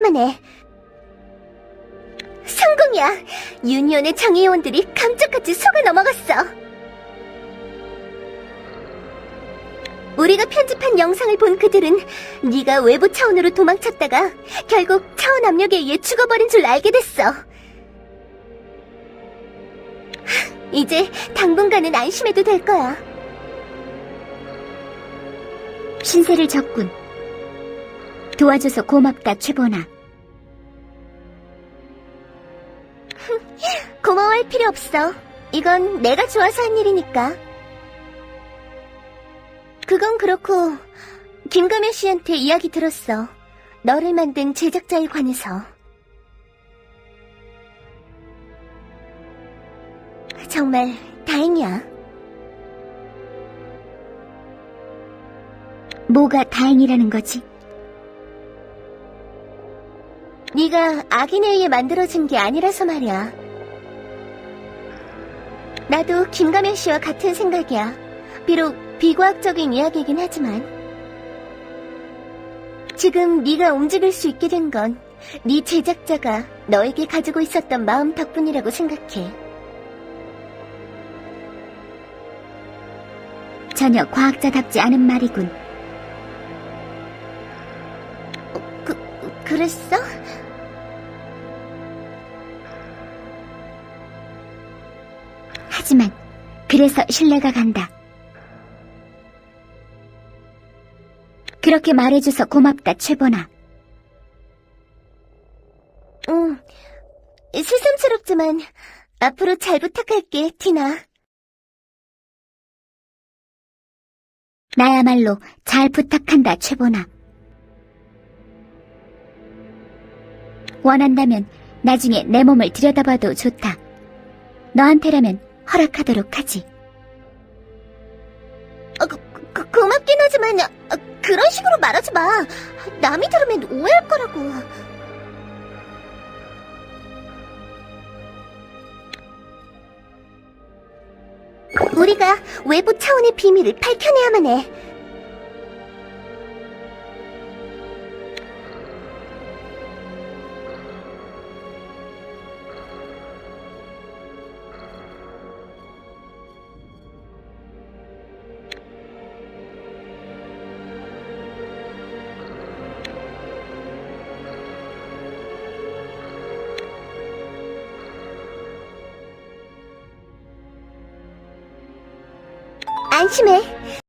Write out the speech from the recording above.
만해. 성공이야. 유니온의 정의요원들이 감쪽같이 속아 넘어갔어. 우리가 편집한 영상을 본 그들은 네가 외부 차원으로 도망쳤다가 결국 차원 압력에 의해 죽어버린 줄 알게 됐어. 하, 이제 당분간은 안심해도 될 거야. 신세를 졌군. 도와줘서 고맙다, 최보나. 고마워할 필요 없어. 이건 내가 좋아서 한 일이니까. 그건 그렇고, 김가면 씨한테 이야기 들었어. 너를 만든 제작자에 관해서. 정말 다행이야. 뭐가 다행이라는 거지? 네가 악인에 의해 만들어진 게 아니라서 말이야. 나도 김가면 씨와 같은 생각이야. 비록 비과학적인 이야기이긴 하지만 지금 네가 움직일 수 있게 된 건 네 제작자가 너에게 가지고 있었던 마음 덕분이라고 생각해. 전혀 과학자답지 않은 말이군. 그, 그랬어? 하지만, 그래서 신뢰가 간다. 그렇게 말해줘서 고맙다, 최보나. 응. 새삼스럽지만 앞으로 잘 부탁할게, 티나. 나야말로 잘 부탁한다, 최보나. 원한다면 나중에 내 몸을 들여다봐도 좋다. 너한테라면 허락하도록 하지. 어, 고, 고, 고맙긴 하지만 어, 그런 식으로 말하지 마. 남이 들으면 오해할 거라고. 우리가 외부 차원의 비밀을 밝혀내야만 해. 안심해.